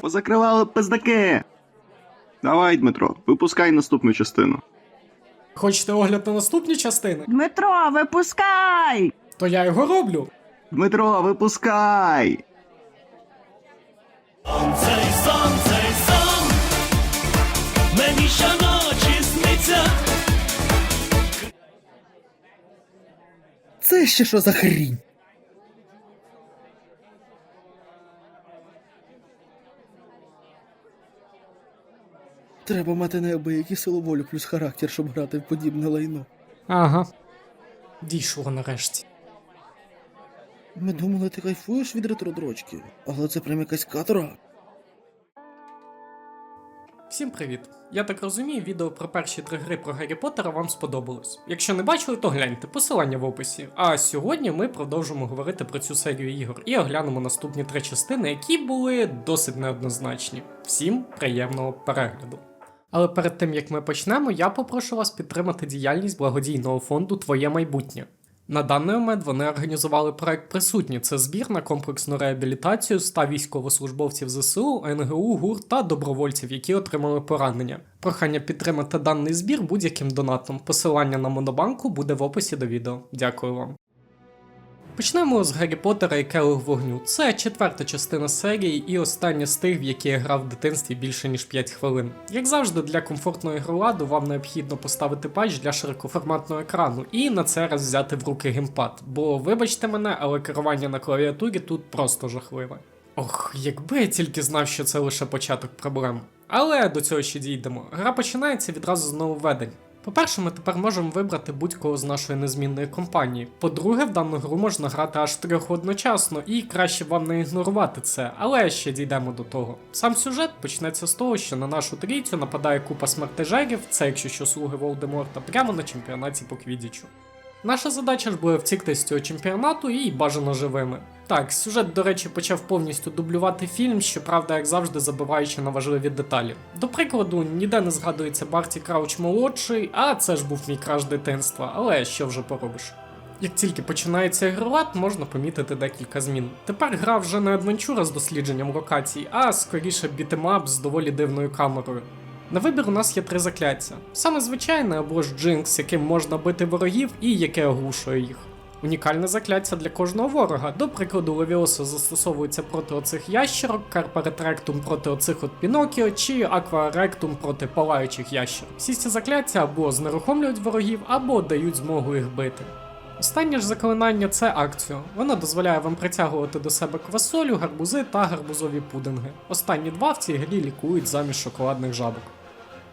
Позакривали пиздаки. Давай, Дмитро, випускай наступну частину. Хочете огляд на наступні частини? Дмитро, випускай! То я його роблю. Дмитро, випускай! Цей сон, цей сон, мені щоночі сниться. Це ще що за хрінь? Треба мати неабиякі силу волю плюс характер, щоб грати в подібне лайно. Ага. Дійшло нарешті. Ми думали, ти кайфуєш від ретродрочки, але це прям якась каторга. Всім привіт! Я так розумію, відео про перші три гри про Гаррі Поттера вам сподобалось. Якщо не бачили, то гляньте, посилання в описі. А сьогодні ми продовжимо говорити про цю серію ігор і оглянемо наступні три частини, які були досить неоднозначні. Всім приємного перегляду. Але перед тим як ми почнемо, я попрошу вас підтримати діяльність благодійного фонду Твоє майбутнє. На даний момент вони організували проект Присутні. Це збір на комплексну реабілітацію 100 військовослужбовців ЗСУ, НГУ, ГУР та добровольців, які отримали поранення. Прохання підтримати даний збір будь-яким донатом. Посилання на монобанку буде в описі до відео. Дякую вам. Почнемо з Гаррі Поттера і Келих вогню. Це четверта частина серії і остання з тих, в які я грав в дитинстві більше ніж 5 хвилин. Як завжди, для комфортного ігроладу вам необхідно поставити патч для широкоформатного екрану і на це раз взяти в руки геймпад. Бо вибачте мене, але керування на клавіатурі тут просто жахливе. Ох, якби я тільки знав, що це лише початок проблем. Але до цього ще дійдемо. Гра починається відразу з нововведень. По-перше, ми тепер можемо вибрати будь-кого з нашої незмінної компанії. По-друге, в дану гру можна грати аж трьох одночасно, і краще вам не ігнорувати це, але ще дійдемо до того. Сам сюжет почнеться з того, що на нашу трійцю нападає купа смертежерів, це якщо що слуги Волдеморта, прямо на чемпіонаті по квідічу. Наша задача ж буде втікти з цього чемпіонату і бажано живими. Так, сюжет, до речі, почав повністю дублювати фільм, щоправда, як завжди, забиваючи на важливі деталі. До прикладу, ніде не згадується Барті Крауч молодший, а це ж був мій краш дитинства, але що вже поробиш. Як тільки починається ігролад, можна помітити декілька змін. Тепер гра вже не адвенчура з дослідженням локацій, а скоріше бітемап з доволі дивною камерою. На вибір у нас є три закляття: саме звичайне або ж джинкс, яким можна бити ворогів і яке оглушує їх. Унікальне закляття для кожного ворога. До прикладу, Левіоса застосовується проти оцих ящерок, Карпаретректум проти оцих от Пінокіо, чи Акваректум проти палаючих ящерок. Всі ці закляття або знерухомлюють ворогів, або дають змогу їх бити. Останнє ж заклинання це акцію. Воно дозволяє вам притягувати до себе квасолю, гарбузи та гарбузові пудинги. Останні два в цій грі лікують замість шоколадних жабок.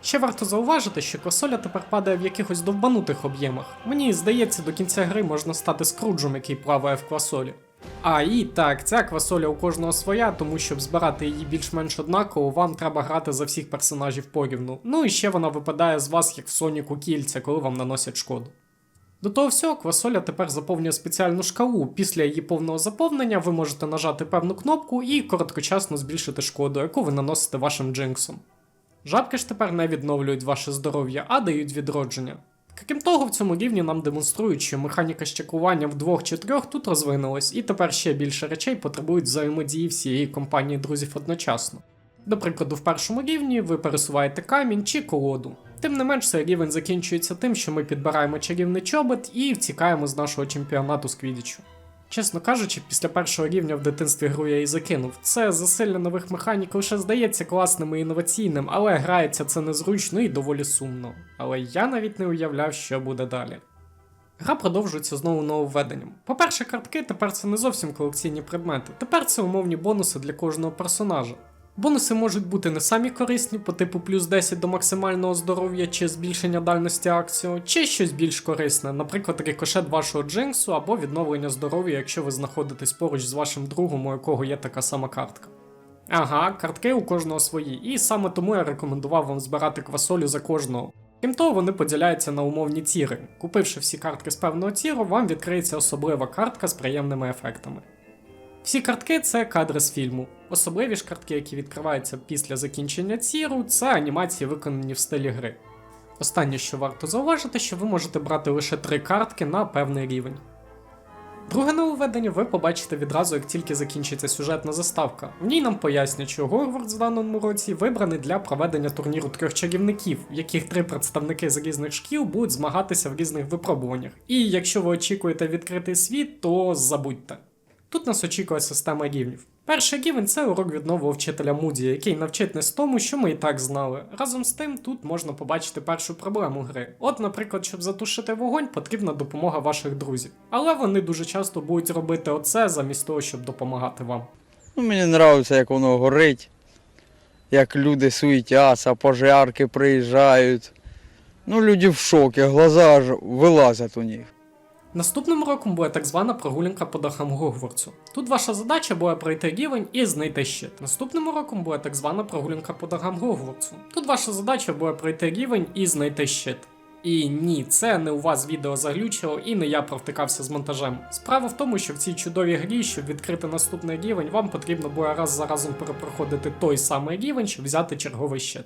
Ще варто зауважити, що квасоля тепер падає в якихось довбанутих об'ємах. Мені здається, до кінця гри можна стати скруджем, який плаває в квасолі. А і так, ця квасоля у кожного своя, тому щоб збирати її більш-менш однаково, вам треба грати за всіх персонажів порівну. Ну і ще вона випадає з вас, як в Соніку кільця, коли вам наносять шкоду. До того всього, квасоля тепер заповнює спеціальну шкалу. Після її повного заповнення ви можете нажати певну кнопку і короткочасно збільшити шкоду, яку ви наносите вашим джинксом. Жабки ж тепер не відновлюють ваше здоров'я, а дають відродження. Крім того, в цьому рівні нам демонструють, що механіка щекування в двох чи трьох тут розвинулась, і тепер ще більше речей потребують взаємодії всієї компанії друзів одночасно. До прикладу, в першому рівні ви пересуваєте камінь чи колоду. Тим не менш, цей рівень закінчується тим, що ми підбираємо чарівний чобот і втікаємо з нашого чемпіонату з квідічу. Чесно кажучи, після першого рівня в дитинстві гру я і закинув. Це засилля нових механік лише здається класним і інноваційним, але грається це незручно і доволі сумно. Але я навіть не уявляв, що буде далі. Гра продовжується знову нововведенням. По-перше, картки тепер це не зовсім колекційні предмети, тепер це умовні бонуси для кожного персонажа. Бонуси можуть бути не самі корисні, по типу плюс 10 до максимального здоров'я чи збільшення дальності акцію, чи щось більш корисне, наприклад, рикошет вашого джинксу або відновлення здоров'я, якщо ви знаходитесь поруч з вашим другом, у якого є така сама картка. Ага, картки у кожного свої, і саме тому я рекомендував вам збирати квасолю за кожного. Крім того, вони поділяються на умовні тіри. Купивши всі картки з певного тіру, вам відкриється особлива картка з приємними ефектами. Всі картки це кадри з фільму. Особливі ж картки, які відкриваються після закінчення ціру, це анімації, виконані в стилі гри. Останнє, що варто зауважити, що ви можете брати лише три картки на певний рівень. Друге нововведення ви побачите відразу, як тільки закінчиться сюжетна заставка. В ній нам пояснять, що Гогвартс в даному році вибраний для проведення турніру трьох чарівників, в яких три представники з різних шкіл будуть змагатися в різних випробуваннях. І якщо ви очікуєте відкритий світ, то забудьте. Тут нас очікує система рівнів. Перший рівень це урок від нового вчителя Муді, який навчить нас тому, що ми і так знали. Разом з тим, тут можна побачити першу проблему гри. От, наприклад, щоб затушити вогонь, потрібна допомога ваших друзів. Але вони дуже часто будуть робити оце замість того, щоб допомагати вам. Ну, мені подобається, як воно горить, як люди суетяться, пожарки приїжджають. Ну, люди в шокі, глаза аж вилазять у них. Наступним роком буде так звана прогулянка по дахам Гогвартсу. Тут ваша задача буде пройти рівень і знайти щит. Наступним роком буде так звана прогулянка по дахам Гогвартсу. Тут ваша задача буде пройти рівень і знайти щит. І ні, це не у вас відео заглючило і не я провтикався з монтажем. Справа в тому, що в цій чудовій грі, щоб відкрити наступний рівень, вам потрібно буде раз за разом перепроходити той самий рівень, щоб взяти черговий щит.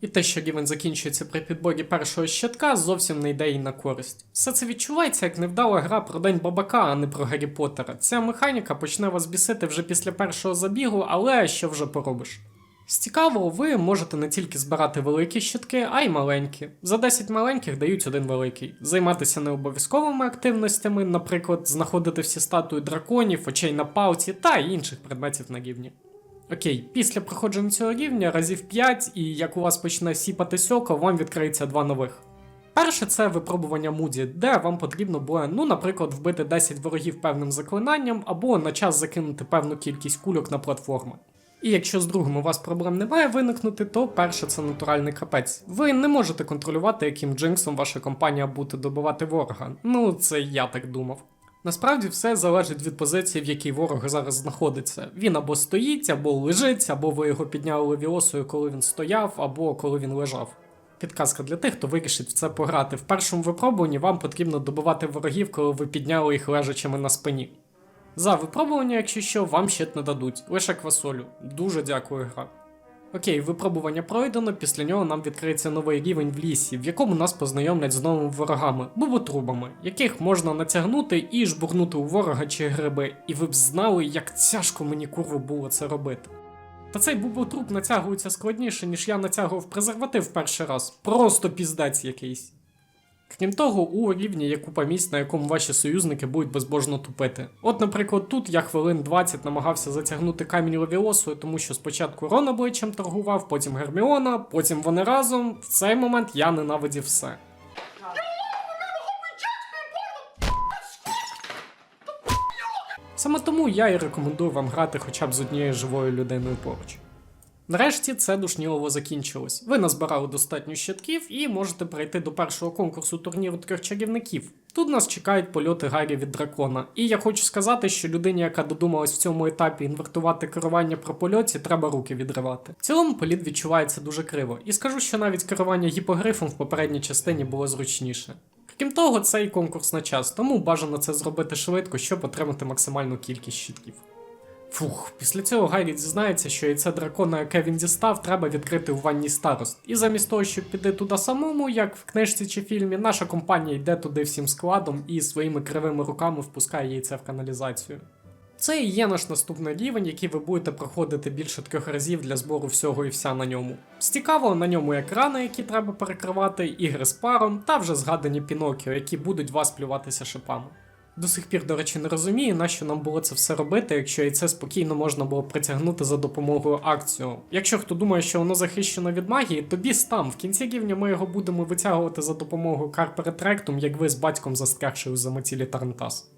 І те, що рівень закінчується при підборі першого щитка, зовсім не йде їй на користь. Все це відчувається як невдала гра про День Бабака, а не про Гаррі Поттера. Ця механіка почне вас бісити вже після першого забігу, але що вже поробиш. З цікавого, ви можете не тільки збирати великі щитки, а й маленькі. За 10 маленьких дають один великий. Займатися необов'язковими активностями, наприклад, знаходити всі статуї драконів, очей на палці та інших предметів на рівні. Окей, після проходження цього рівня разів 5, і як у вас почне сіпати сьоко, вам відкриється два нових. Перше це випробування Муді, де вам потрібно буде, ну, наприклад, вбити 10 ворогів певним заклинанням, або на час закинути певну кількість кульок на платформи. І якщо з другим у вас проблем не має виникнути, то перше це натуральний капець. Ви не можете контролювати, яким джинксом ваша компанія буде добивати ворога. Ну, це я так думав. Насправді все залежить від позиції, в якій ворог зараз знаходиться. Він або стоїть, або лежить, або ви його підняли левіосою, коли він стояв, або коли він лежав. Підказка для тих, хто вирішить в це пограти. В першому випробуванні вам потрібно добивати ворогів, коли ви підняли їх лежачими на спині. За випробування, якщо що, вам щит не дадуть, лише квасолю. Дуже дякую, гра. Окей, випробування пройдено, після нього нам відкриється новий рівень в лісі, в якому нас познайомлять з новими ворогами, буботрубами, яких можна натягнути і жбурнути у ворога чи гриби, і ви б знали, як тяжко мені курву було це робити. Та цей буботруп натягується складніше, ніж я натягував презерватив перший раз. Просто піздець якийсь. Крім того, у рівні є купа місць, на якому ваші союзники будуть безбожно тупити. От, наприклад, тут я хвилин 20 намагався затягнути камінь левіосою, тому що спочатку Рон обличчям торгував, потім Герміона, потім вони разом. В цей момент я ненавидів все. Саме тому я і рекомендую вам грати хоча б з однією живою людиною поруч. Нарешті це душнілово закінчилось. Ви назбирали достатньо щитків і можете перейти до першого конкурсу турніру трьох чарівників. Тут нас чекають польоти Гаррі від дракона. І я хочу сказати, що людині, яка додумалась в цьому етапі інвертувати керування про польоті, треба руки відривати. В цілому політ відчувається дуже криво, і скажу, що навіть керування гіпогрифом в попередній частині було зручніше. Крім того, цей конкурс на час, тому бажано це зробити швидко, щоб отримати максимальну кількість щитків. Фух, після цього Гаррі дізнається, що яйце дракона, яке він дістав, треба відкрити у ванні старост. І замість того, щоб піти туди самому, як в книжці чи фільмі, наша компанія йде туди всім складом і своїми кривими руками впускає яйце в каналізацію. Це і є наш наступний рівень, який ви будете проходити більше трьох разів для збору всього і вся на ньому. З цікавого на ньому екрани, які треба перекривати, ігри з паром та вже згадані Пінокіо, які будуть вас плюватися шипами. До сих пір, до речі, не розумію, нащо нам було це все робити, якщо і це спокійно можна було притягнути за допомогою акцію. Якщо хто думає, що воно захищено від магії, то біс там. В кінці рівня ми його будемо витягувати за допомогою карперетректум, як ви з батьком застрягши у замотілі Тарантас.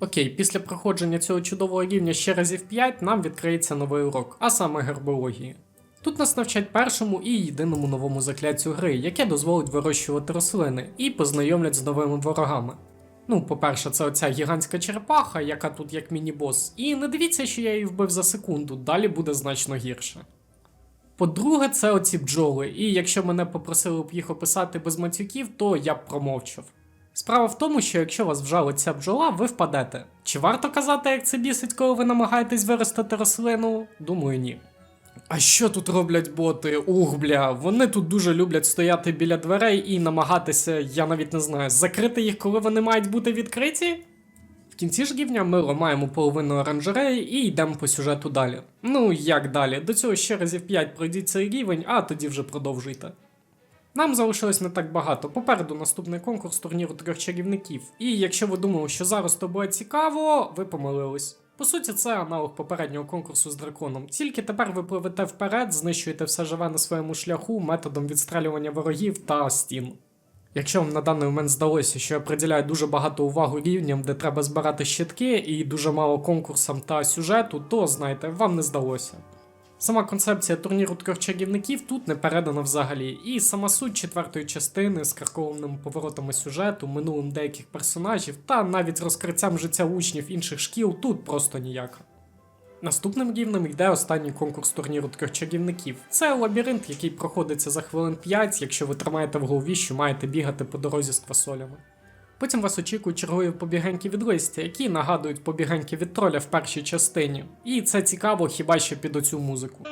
Окей, після проходження цього чудового рівня ще разів 5 нам відкриється новий урок, а саме гербології. Тут нас навчать першому і єдиному новому закляттю гри, яке дозволить вирощувати рослини і познайомлять з новими ворогами. Ну, по-перше, це оця гігантська черепаха, яка тут як міні-бос. І не дивіться, що я її вбив за секунду, далі буде значно гірше. По-друге, це оці бджоли, і якщо мене попросили б їх описати без матюків, то я б промовчав. Справа в тому, що якщо вас вжалить ця бджола, ви впадете. Чи варто казати, як це бісить, коли ви намагаєтесь виростити рослину? Думаю, ні. А що тут роблять боти? Ух, бля, вони тут дуже люблять стояти біля дверей і намагатися, я навіть не знаю, закрити їх, коли вони мають бути відкриті? В кінці ж рівня ми ламаємо половину оранжереї і йдемо по сюжету далі. Ну як далі? До цього ще разів 5 пройдіть цей рівень, а тоді вже продовжуйте. Нам залишилось не так багато. Попереду наступний конкурс турніру трьох чарівників. І якщо ви думали, що зараз то буде цікаво, ви помилились. По суті, це аналог попереднього конкурсу з драконом. Тільки тепер ви пливете вперед, знищуєте все живе на своєму шляху методом відстрелювання ворогів та стін. Якщо вам на даний момент здалося, що я приділяю дуже багато уваги рівням, де треба збирати щитки, і дуже мало конкурсам та сюжету, то знайте, вам не здалося. Сама концепція турніру трьох чарівників тут не передана взагалі, і сама суть четвертої частини з каркованими поворотами сюжету, минулим деяких персонажів та навіть з розкриттям життя учнів інших шкіл тут просто ніяка. Наступним рівнем йде останній конкурс турніру трьох чарівників. Це лабіринт, який проходиться за хвилин 5, якщо ви тримаєте в голові, що маєте бігати по дорозі з квасолями. Потім вас очікують чергові побіганьки від листя, які нагадують побіганьки від троля в першій частині. І це цікаво хіба що під оцю музику.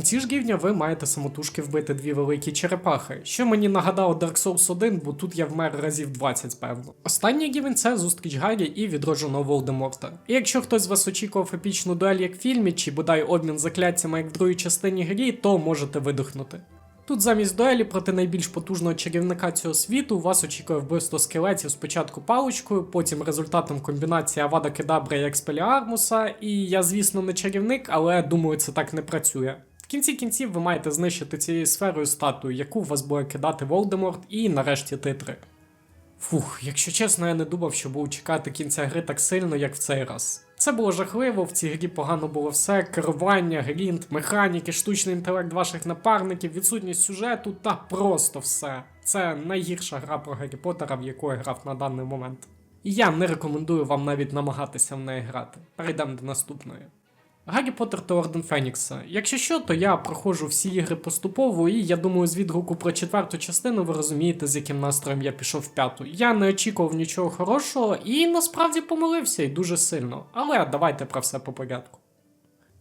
Кінці ж рівня ви маєте самотужки вбити дві великі черепахи, що мені нагадало Dark Souls 1, бо тут я вмер разів 20, певно. Останній рівень це зустріч Гаррі і відродженого Волдеморта. І якщо хтось з вас очікував епічну дуель як в фільмі, чи бодай обмін закляттями як в другій частині грі, то можете видихнути. Тут замість дуелі проти найбільш потужного чарівника цього світу вас очікує вбивство скелетів спочатку паличкою, потім результатом комбінації Авада Кедабра і Експеліармуса. І я, звісно, не чарівник, але думаю, це так не працює. Кінці кінців ви маєте знищити цією сферою статую, яку вас буде кидати Волдеморт, і нарешті титри. Фух, якщо чесно, я не думав, що буду чекати кінця гри так сильно, як в цей раз. Це було жахливо, в цій грі погано було все: керування, грінт, механіки, штучний інтелект ваших напарників, відсутність сюжету та просто все. Це найгірша гра про Гаррі Поттера, в яку я грав на даний момент. І я не рекомендую вам навіть намагатися в неї грати. Перейдемо до наступної. Гаррі Поттер та Орден Фенікса. Якщо що, то я проходжу всі ігри поступово, і я думаю, з відгуку про четверту частину ви розумієте, з яким настроєм я пішов в п'яту. Я не очікував нічого хорошого і насправді помилився і дуже сильно. Але давайте про все по порядку.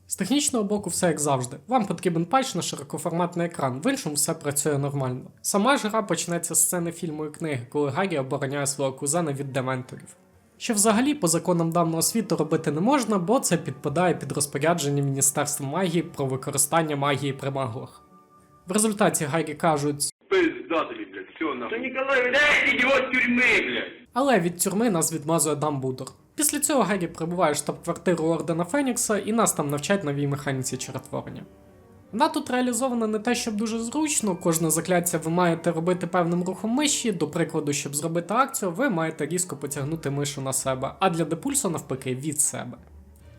З технічного боку, все як завжди. Вам потрібен патч на широкоформатний екран, в іншому все працює нормально. Сама ж гра почнеться з сцени фільму і книги, коли Гаррі обороняє свого кузена від дементорів. Що взагалі по законам даного світу робити не можна, бо це підпадає під розпорядження Міністерства магії про використання магії при маглах. В результаті Гаррі кажуть, Пиздатели, блядь, все нахуй. Да Николай, блядь, его с тюрьмы, блядь. але від тюрми нас відмазує Дамблдор. Після цього Гаррі прибуває в штаб-квартиру Ордена Фенікса і нас там навчать новій механіці чаротворення. Вона тут реалізована не те, щоб дуже зручно, кожне закляття ви маєте робити певним рухом миші, до прикладу, щоб зробити акцію, ви маєте різко потягнути мишу на себе, а для депульсу навпаки від себе.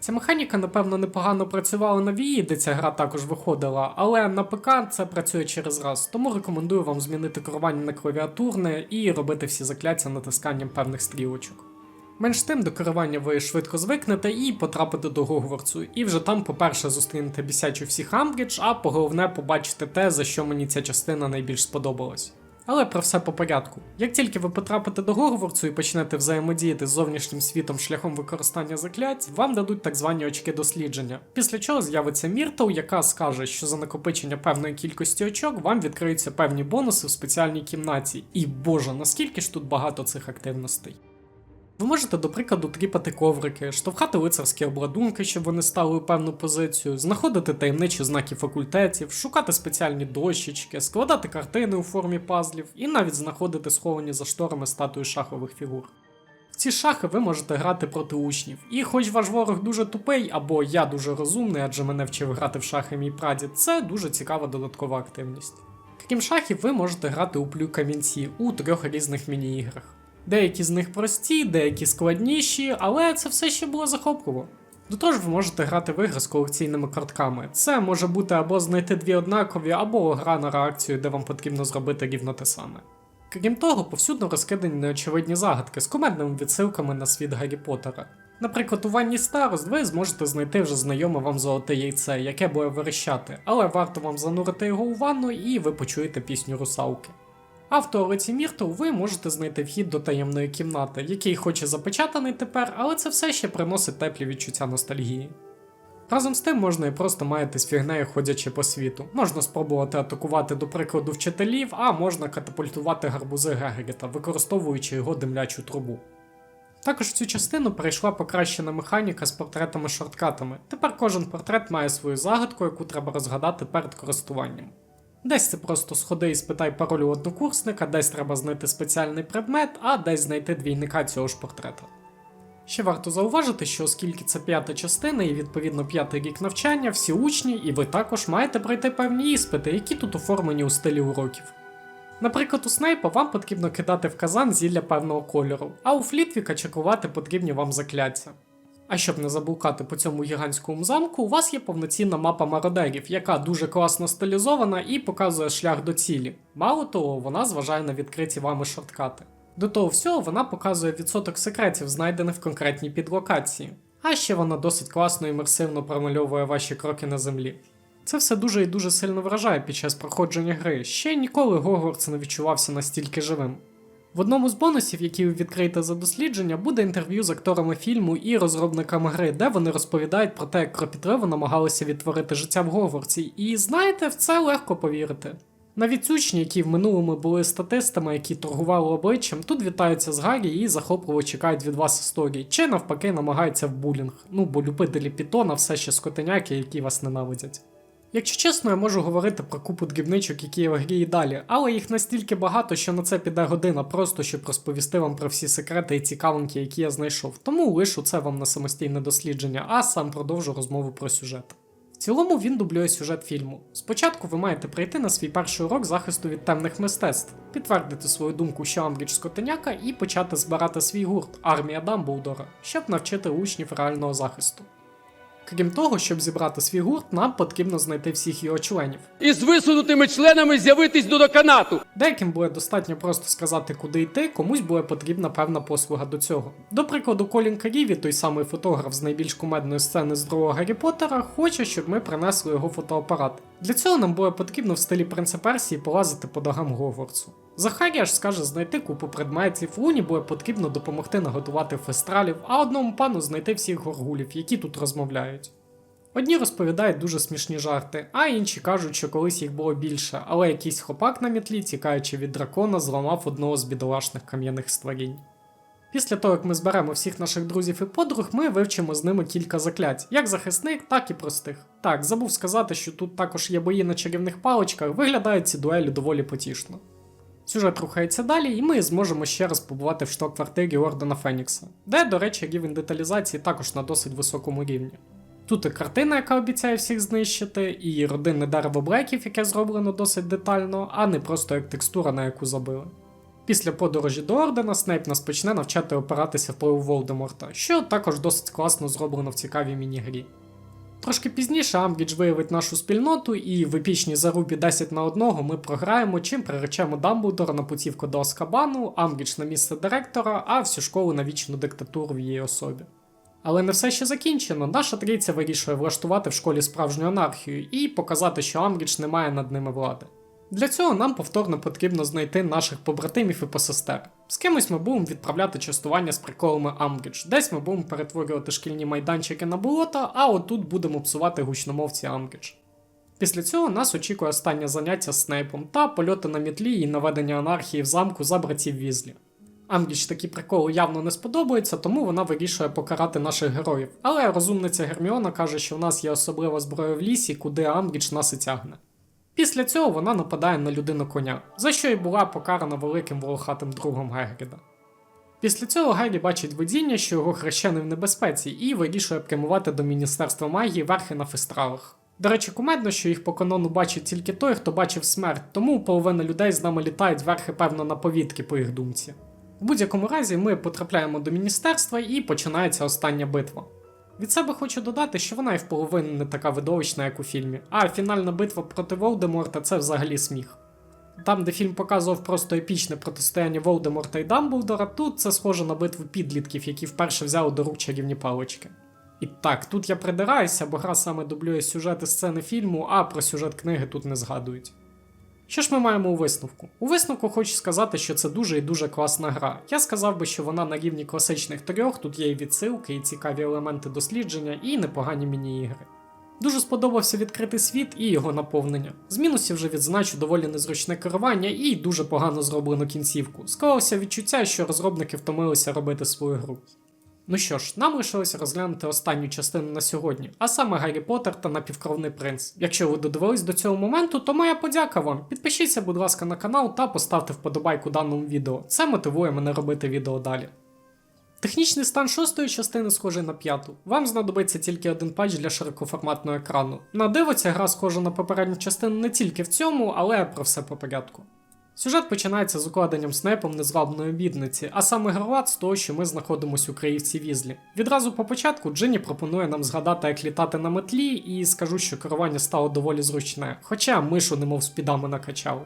Ця механіка, напевно, непогано працювала на Wii, де ця гра також виходила, але на ПК це працює через раз, тому рекомендую вам змінити керування на клавіатурне і робити всі закляття натисканням певних стрілочок. Менш тим, до керування ви швидко звикнете і потрапите до Гогвартсу, і вже там, по-перше, зустрінете бісячу всіх Амбрідж, а по головне побачите те, за що мені ця частина найбільш сподобалась. Але про все по порядку. Як тільки ви потрапите до Гогвартсу і почнете взаємодіяти з зовнішнім світом шляхом використання заклять, вам дадуть так звані очки дослідження. Після чого з'явиться Міртл, яка скаже, що за накопичення певної кількості очок вам відкриються певні бонуси в спеціальній кімнаті. І боже, наскільки ж тут багато цих активностей. Ви можете, до прикладу, тріпати коврики, штовхати лицарські обладунки, щоб вони стали у певну позицію, знаходити таємничі знаки факультетів, шукати спеціальні дощечки, складати картини у формі пазлів і навіть знаходити сховані за шторами статуї шахових фігур. В ці шахи ви можете грати проти учнів, і хоч ваш ворог дуже тупий, або я дуже розумний, адже мене вчив грати в шахи мій прадід, це дуже цікава додаткова активність. Крім шахів, ви можете грати у плю камінці у трьох різних міні-іграх. Деякі з них прості, деякі складніші, але це все ще було захопливо. До того ж, ви можете грати в ігри з колекційними картками. Це може бути або знайти дві однакові, або гра на реакцію, де вам потрібно зробити рівно те саме. Крім того, повсюдно розкидані неочевидні загадки з кумедними відсилками на світ Гаррі Поттера. Наприклад, у ванні Старост ви зможете знайти вже знайоме вам золоте яйце, яке буде верещати, але варто вам занурити його у ванну і ви почуєте пісню русалки. А в туалеті ви можете знайти вхід до таємної кімнати, який хоч і запечатаний тепер, але це все ще приносить теплі відчуття ностальгії. Разом з тим можна і просто маятись фігнею ходячи по світу. Можна спробувати атакувати, до прикладу, вчителів, а можна катапультувати гарбузи Гегеріта, використовуючи його димлячу трубу. Також в цю частину перейшла покращена механіка з портретами-шорткатами. Тепер кожен портрет має свою загадку, яку треба розгадати перед користуванням. Десь це просто сходи і спитай пароль у однокурсника, десь треба знайти спеціальний предмет, а десь знайти двійника цього ж портрета. Ще варто зауважити, що оскільки це п'ята частина і відповідно п'ятий рік навчання, всі учні і ви також маєте пройти певні іспити, які тут оформлені у стилі уроків. Наприклад, у Снейпа вам потрібно кидати в казан зілля певного кольору, а у Флітвіка чекувати потрібні вам закляття. А щоб не заблукати по цьому гігантському замку, у вас є повноцінна мапа мародерів, яка дуже класно стилізована і показує шлях до цілі. Мало того, вона зважає на відкриті вами шорткати. До того всього, вона показує відсоток секретів, знайдених в конкретній підлокації. А ще вона досить класно і імерсивно промальовує ваші кроки на землі. Це все дуже і дуже сильно вражає під час проходження гри. Ще ніколи Гогвартс не відчувався настільки живим. В одному з бонусів, які ви відкриєте за дослідження, буде інтерв'ю з акторами фільму і розробниками гри, де вони розповідають про те, як кропітливо намагалися відтворити життя в Гогвартсі. І знаєте, в це легко повірити. Навіть учні, які в минулому були статистами, які торгували обличчям, тут вітаються з Гаррі і захопливо чекають від вас історії, чи навпаки намагаються в булінг. Ну бо любителі пітона все ще скотиняки, які вас ненавидять. Якщо чесно, я можу говорити про купу дрібничок, які є в грі і далі, але їх настільки багато, що на це піде година просто щоб розповісти вам про всі секрети і цікавинки, які я знайшов. Тому лишу це вам на самостійне дослідження, а сам продовжу розмову про сюжет. В цілому він дублює сюжет фільму. Спочатку ви маєте прийти на свій перший урок захисту від темних мистецтв, підтвердити свою думку, що Амбрідж скотиняка, і почати збирати свій гурт армія Дамблдора, щоб навчити учнів реального захисту. Крім того, щоб зібрати свій гурт, нам потрібно знайти всіх його членів. із висунутими членами з'явитись до доканату. Деяким буде достатньо просто сказати, куди йти, комусь буде потрібна певна послуга до цього. До прикладу, Колін Каріві, той самий фотограф з найбільш кумедної сцени з другого Гаррі Поттера, хоче, щоб ми принесли його фотоапарат. Для цього нам буде потрібно в стилі принца Персії полазити по догам Гогвартсу. Захарі аж скаже знайти купу предметів, Луні буде потрібно допомогти наготувати фестралів, а одному пану знайти всіх горгулів, які тут розмовляють. Одні розповідають дуже смішні жарти, а інші кажуть, що колись їх було більше, але якийсь хлопак на мітлі, тікаючи від дракона, зламав одного з бідолашних кам'яних створінь. Після того, як ми зберемо всіх наших друзів і подруг, ми вивчимо з ними кілька заклять, як захисних, так і простих. Так, забув сказати, що тут також є бої на чарівних паличках, виглядають ці дуелі доволі потішно. Сюжет рухається далі, і ми зможемо ще раз побувати в штаб-квартирі Ордена Фенікса, де, до речі, рівень деталізації також на досить високому рівні. Тут і картина, яка обіцяє всіх знищити, і родинне дерево блеків, яке зроблено досить детально, а не просто як текстура, на яку забили. Після подорожі до Ордена Снейп нас почне навчати опиратися впливу Волдеморта, що також досить класно зроблено в цікавій міні-грі. Трошки пізніше Амбрідж виявить нашу спільноту, і в епічній зарубі 10 на 1 ми програємо, чим приречемо Дамблдора на путівку до Аскабану, Амбрідж на місце директора, а всю школу на вічну диктатуру в її особі. Але не все ще закінчено. Наша трійця вирішує влаштувати в школі справжню анархію і показати, що Амбрідж не має над ними влади. Для цього нам повторно потрібно знайти наших побратимів і посестер. З кимось ми будемо відправляти частування з приколами Амбридж, десь ми будемо перетворювати шкільні майданчики на болота, а отут будемо псувати гучномовці Амбридж. Після цього нас очікує останнє заняття Снейпом та польоти на мітлі і наведення анархії в замку за братів Візлі. Амбрідж такі приколи явно не сподобаються, тому вона вирішує покарати наших героїв. Але розумниця Герміона каже, що в нас є особлива зброя в лісі, куди Амбрідж нас і тягне. Після цього вона нападає на людину коня, за що й була покарана великим волохатим другом Гагріда. Після цього Гаррі бачить видіння, що його хрещений в небезпеці, і вирішує прямувати до Міністерства магії верхи на фестралах. До речі, кумедно, що їх по канону бачить тільки той, хто бачив смерть, тому половина людей з нами літають верхи, певно, на повідки по їх думці. В будь-якому разі ми потрапляємо до міністерства і починається остання битва. Від себе хочу додати, що вона і в половину не така видовищна, як у фільмі, а фінальна битва проти Волдеморта це взагалі сміх. Там, де фільм показував просто епічне протистояння Волдеморта і Дамблдора, тут це схоже на битву підлітків, які вперше взяли до рук чарівні палички. І так, тут я придираюся, бо гра саме дублює сюжети сцени фільму, а про сюжет книги тут не згадують. Що ж ми маємо у висновку? У висновку хочу сказати, що це дуже і дуже класна гра. Я сказав би, що вона на рівні класичних трьох, тут є і відсилки, і цікаві елементи дослідження, і непогані міні-ігри. Дуже сподобався відкритий світ і його наповнення. З мінусів вже відзначу доволі незручне керування і дуже погано зроблену кінцівку. Склалося відчуття, що розробники втомилися робити свою гру. Ну що ж, нам лишилося розглянути останню частину на сьогодні, а саме Гаррі Поттер та напівкровний принц. Якщо ви додивились до цього моменту, то моя подяка вам. Підпишіться, будь ласка, на канал та поставте вподобайку даному відео. Це мотивує мене робити відео далі. Технічний стан шостої частини схожий на п'яту. Вам знадобиться тільки один патч для широкоформатного екрану. На диво ця гра схожа на попередню частину не тільки в цьому, але про все по порядку. Сюжет починається з укладенням снайпом незглавної обідниці, а саме грават з того, що ми знаходимося у Криївці Візлі. Відразу по початку Джинні пропонує нам згадати, як літати на метлі, і скажу, що керування стало доволі зручне, хоча мишу немов спідами накачали.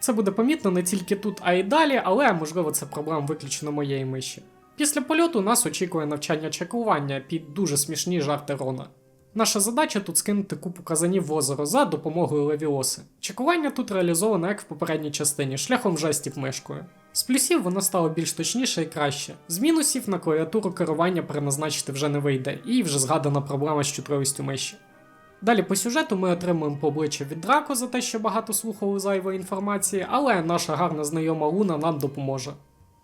Це буде помітно не тільки тут, а й далі, але можливо це проблема виключно моєї миші. Після польоту нас очікує навчання чекування під дуже смішні жарти Рона. Наша задача тут скинути купу казанів в озеро за допомогою левіоси. Чекування тут реалізовано як в попередній частині, шляхом жестів мишкою. З плюсів воно стало більш точніше і краще. З мінусів на клавіатуру керування переназначити вже не вийде, і вже згадана проблема з чутливістю миші. Далі по сюжету ми отримуємо по обличчя від Драко за те, що багато слухали зайвої інформації, але наша гарна знайома Луна нам допоможе.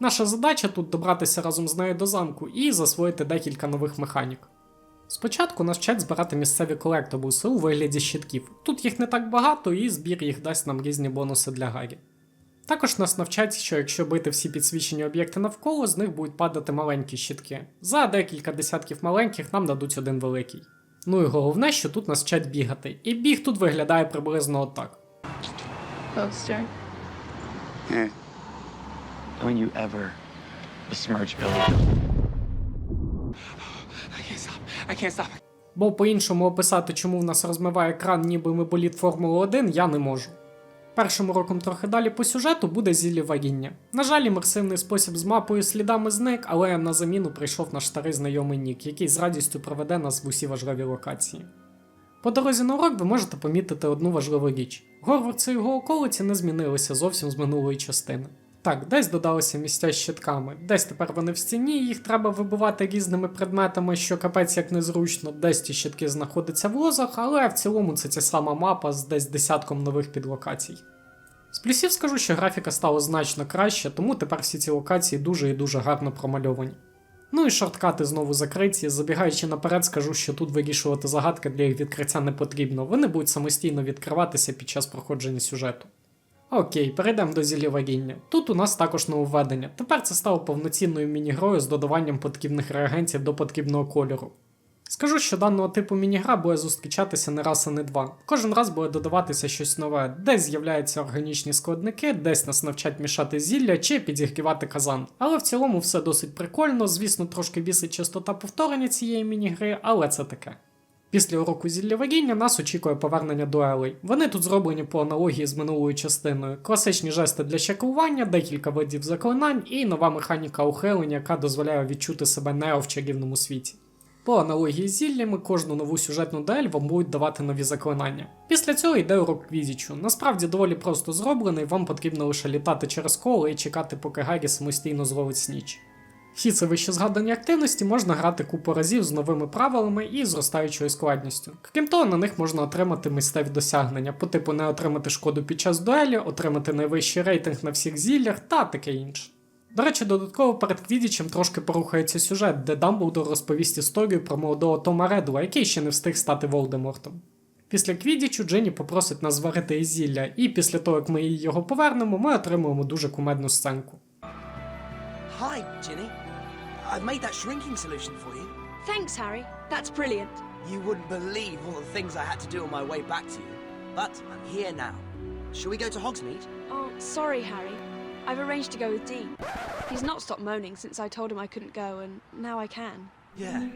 Наша задача тут добратися разом з нею до замку і засвоїти декілька нових механік. Спочатку нас вчать збирати місцеві колектобуси у вигляді щитків. Тут їх не так багато, і збір їх дасть нам різні бонуси для Гаррі. Також нас навчать, що якщо бити всі підсвічені об'єкти навколо, з них будуть падати маленькі щитки. За декілька десятків маленьких нам дадуть один великий. Ну і головне, що тут нас вчать бігати. І біг тут виглядає приблизно отак. Don't you ever besmirch Billy. Бо по-іншому описати, чому в нас розмиває екран, ніби ми боліт Формули 1, я не можу. Першим уроком трохи далі по сюжету буде зілля вагіння. На жаль, імерсивний спосіб з мапою слідами зник, але на заміну прийшов наш старий знайомий Нік, який з радістю проведе нас в усі важливі локації. По дорозі на урок ви можете помітити одну важливу річ: Горвардс і його околиці не змінилися зовсім з минулої частини. Так, десь додалися місця з щитками, десь тепер вони в стіні, їх треба вибивати різними предметами, що капець як незручно, десь ті щитки знаходяться в лозах, але в цілому це ця сама мапа з десь десятком нових підлокацій. З плюсів скажу, що графіка стала значно краще, тому тепер всі ці локації дуже і дуже гарно промальовані. Ну і шорткати знову закриті. Забігаючи наперед, скажу, що тут вирішувати загадки для їх відкриття не потрібно, вони будуть самостійно відкриватися під час проходження сюжету. Окей, перейдемо до зілля вагіння. Тут у нас також нововведення. Тепер це стало повноцінною міні-грою з додаванням потрібних реагентів до потрібного кольору. Скажу, що даного типу міні-гра буде зустрічатися не раз, а не два. Кожен раз буде додаватися щось нове, десь з'являються органічні складники, десь нас навчать мішати зілля чи підігрівати казан. Але в цілому все досить прикольно, звісно, трошки бісить частота повторення цієї міні-гри, але це таке. Після уроку зілляваріння нас очікує повернення дуелей. Вони тут зроблені по аналогії з минулою частиною. Класичні жести для чекування, декілька видів заклинань і нова механіка ухилення, яка дозволяє відчути себе нео в чарівному світі. По аналогії з зіллями, кожну нову сюжетну дуель вам будуть давати нові заклинання. Після цього йде урок квізічу. Насправді доволі просто зроблений, вам потрібно лише літати через коло і чекати, поки Гаррі самостійно зловить сніч. Ці вище згадані активності можна грати купу разів з новими правилами і зростаючою складністю. Крім того, на них можна отримати місцеві досягнення, по типу не отримати шкоду під час дуелі, отримати найвищий рейтинг на всіх зіллях та таке інше. До речі, додатково перед Квідічем трошки порухається сюжет, де Дамблдор розповість історію про молодого Тома Редла, який ще не встиг стати Волдемортом. Після Квідічу Дженні попросить нас зварити із зілля, і після того, як ми їй його повернемо, ми отримуємо дуже кумедну сценку. Hi, Ginny. I've made that shrinking solution for you. Thanks, Harry. That's brilliant. You wouldn't believe all the things I had to do on my way back to you. But I'm here now. Shall we go to Hogsmeade? Oh, sorry, Harry. I've arranged to go with Dean. He's not stopped moaning since I told him I couldn't go, and now I can. Yeah.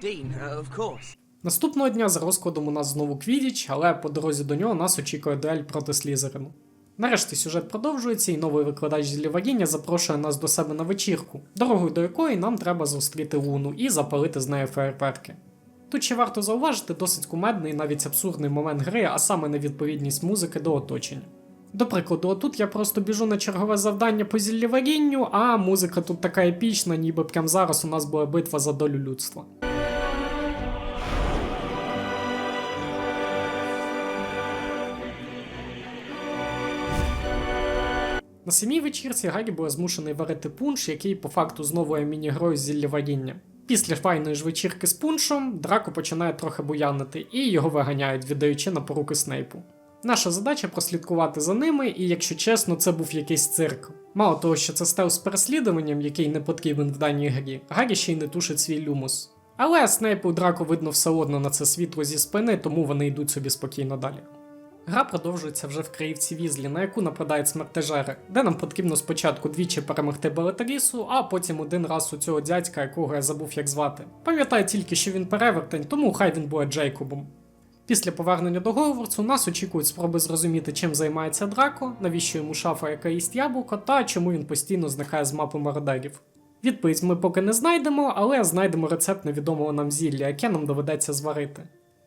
Dean, uh, of course. Наступного дня за розкладом у нас знову Квідіч, але по дорозі до нього нас очікує дуель проти Слізерину. Нарешті сюжет продовжується, і новий викладач з лівагіння запрошує нас до себе на вечірку, дорогою до якої нам треба зустріти Луну і запалити з нею фейерверки. Тут ще варто зауважити досить кумедний навіть абсурдний момент гри, а саме невідповідність музики до оточення. До прикладу, отут я просто біжу на чергове завдання по зілліварінню, а музика тут така епічна, ніби прямо зараз у нас була битва за долю людства. На самій вечірці Гаррі був змушений варити пунш, який по факту знову є міні-грою з зіллєваріння. Після файної ж вечірки з пуншом Драко починає трохи буянити і його виганяють, віддаючи на поруки Снейпу. Наша задача прослідкувати за ними, і якщо чесно, це був якийсь цирк. Мало того, що це став з переслідуванням, який не потрібен в даній грі, Гаррі ще й не тушить свій люмус. Але Снейпу Драко видно все одно на це світло зі спини, тому вони йдуть собі спокійно далі. Гра продовжується вже в Криївці Візлі, на яку нападають смертежери, де нам потрібно спочатку двічі перемогти Белетарісу, а потім один раз у цього дядька, якого я забув як звати. Пам'ятаю тільки, що він перевертень, тому хай він буде Джейкобом. Після повернення до Гогвартсу нас очікують спроби зрозуміти, чим займається Драко, навіщо йому шафа, яка їсть яблуко, та чому він постійно зникає з мапи мародерів. Відповідь ми поки не знайдемо, але знайдемо рецепт невідомого нам зілля, яке нам доведеться зварити.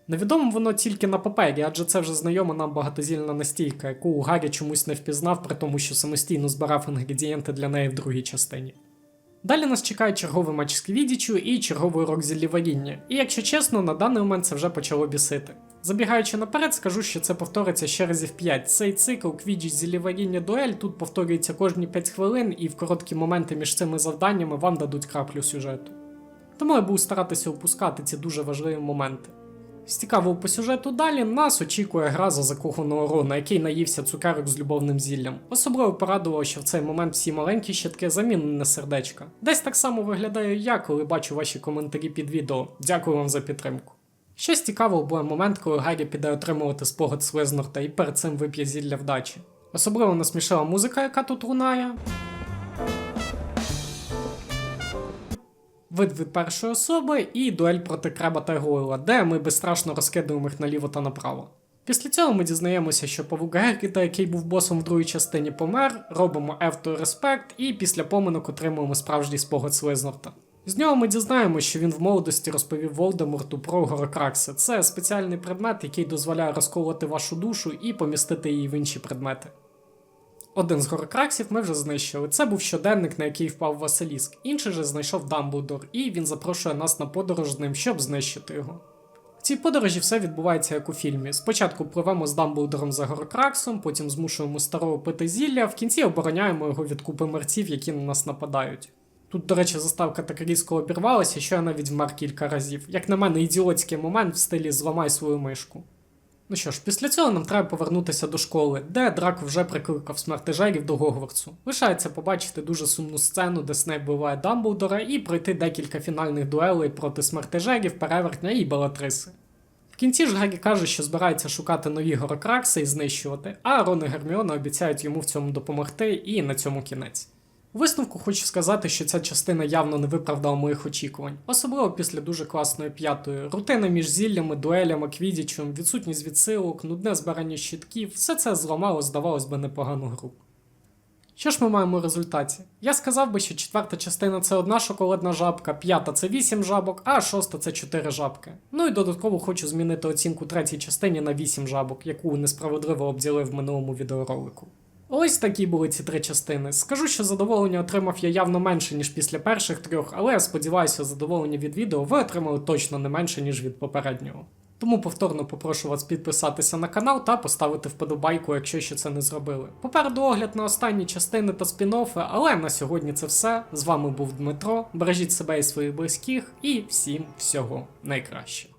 Невідомо воно тільки на папері, адже це вже знайома нам багатозільна настійка, яку Гаррі чомусь не впізнав, при тому, що самостійно збирав інгредієнти для неї в другій частині. Далі нас чекає черговий матч з Квідічу і черговий урок зілліваріння. І якщо чесно, на даний момент це вже почало бісити. Забігаючи наперед, скажу, що це повториться ще разів 5. Цей цикл Квідіч зілліваріння дуель тут повторюється кожні 5 хвилин, і в короткі моменти між цими завданнями вам дадуть краплю сюжету. Тому я буду старатися опускати ці дуже важливі моменти. З цікавого по сюжету далі нас очікує гра за закоханого Рона, який наївся цукерок з любовним зіллям. Особливо порадувало, що в цей момент всі маленькі щитки замінені на сердечка. Десь так само виглядаю я, коли бачу ваші коментарі під відео. Дякую вам за підтримку. Щось цікавого буде момент, коли Гаррі піде отримувати спогад Слизнорта і перед цим вип'є зілля вдачі. Особливо насмішила музика, яка тут лунає. Вид від першої особи і дуель проти Креба та Гойла, де ми безстрашно розкидуємо їх наліво та направо. Після цього ми дізнаємося, що павук Геркіта, який був босом в другій частині, помер, робимо Ефту респект і після поминок отримуємо справжній спогад Слизнорта. З нього ми дізнаємося, що він в молодості розповів Волдеморту про Горокракси. Це спеціальний предмет, який дозволяє розколоти вашу душу і помістити її в інші предмети. Один з горокраксів ми вже знищили. Це був щоденник, на який впав Василіск. Інший же знайшов Дамблдор, і він запрошує нас на подорож з ним, щоб знищити його. В цій подорожі все відбувається як у фільмі. Спочатку пливемо з Дамблдором за Горокраксом, потім змушуємо старого пити зілля, в кінці обороняємо його від купи мерців, які на нас нападають. Тут, до речі, заставка так різко обірвалася, що я навіть вмер кілька разів. Як на мене, ідіотський момент в стилі зламай свою мишку. Ну що ж, після цього нам треба повернутися до школи, де Драко вже прикликав смертежерів до Гогвартсу. Лишається побачити дуже сумну сцену, де Снейп биває Дамблдора, і пройти декілька фінальних дуелей проти смертежерів, перевертня і Белатриси. В кінці ж Гаррі каже, що збирається шукати нові горокракси і знищувати, а Рон і Герміона обіцяють йому в цьому допомогти, і на цьому кінець. Висновку хочу сказати, що ця частина явно не виправдала моїх очікувань, особливо після дуже класної п'ятої. Рутина між зіллями, дуелями, квідічем, відсутність відсилок, нудне збирання щитків, все це зламало, здавалось би, непогану гру. Що ж ми маємо в результаті? Я сказав би, що четверта частина це одна шоколадна жабка, п'ята це вісім жабок, а шоста це чотири жабки. Ну і додатково хочу змінити оцінку третій частині на вісім жабок, яку несправедливо обділив в минулому відеоролику. Ось такі були ці три частини. Скажу, що задоволення отримав я явно менше, ніж після перших трьох, але я сподіваюся, задоволення від відео ви отримали точно не менше, ніж від попереднього. Тому повторно попрошу вас підписатися на канал та поставити вподобайку, якщо ще це не зробили. Попереду огляд на останні частини та спін-оффи, але на сьогодні це все. З вами був Дмитро. Бережіть себе і своїх близьких, і всім всього найкраще.